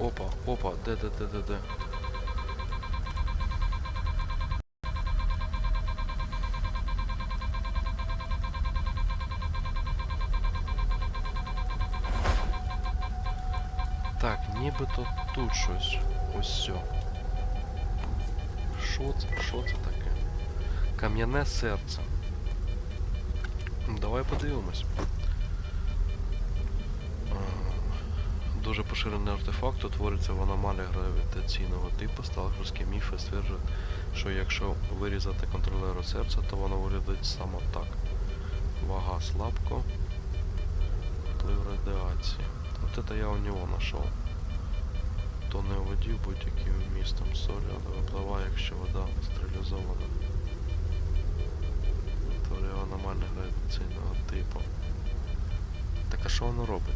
Опа, опа, де, де, де, де, де. Так, нібито тут щось. Ось все. Що це? Що це таке? Кам'яне серце. Давай подивимось. Дуже поширений артефакт утворюється в аномалії гравітаційного типу. Сталкерські міфи стверджують, що якщо вирізати контролеру серця, то воно виглядить саме так. Вага слабко. Вплив радіації. Вот это я у него нашел. То не воді будь-яким вмістом солі, але випливає, якщо вода стерилізована. Теорія аномального гравітаційного типу. Так а що воно робить?